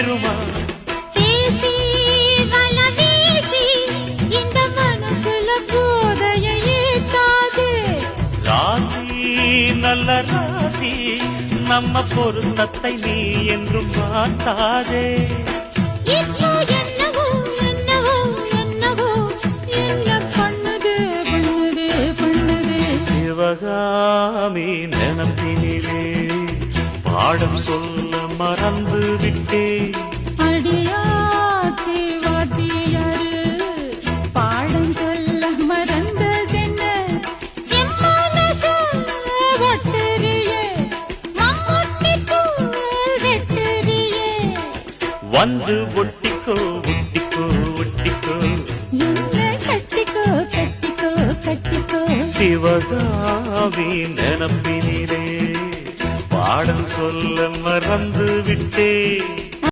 நேருமா? பேசி வல வீசி இந்த மனசுல போதையை ஏத்தாது ராசி நல்ல ராசி நம்ம பொருத்தத்தை நீ என்றும் பண்ணுது சிவகாமி நினத்தினிலே பாடம் சொல்ல மறந்து விட்டேன் அடியாத்தி வாத்தியாரு பாடம் சொல்ல மறந்ததென்ன? வந்து ஒட்டிக்கோ ஒட்டிக்கோ ஒட்டிக்கோ. என்ன கட்டிக்கோ கட்டிக்கோ கட்டிக்கோ. சிவகாமி நினப்பினிலே பாடம் சொல்ல மறந்து விட்டேன்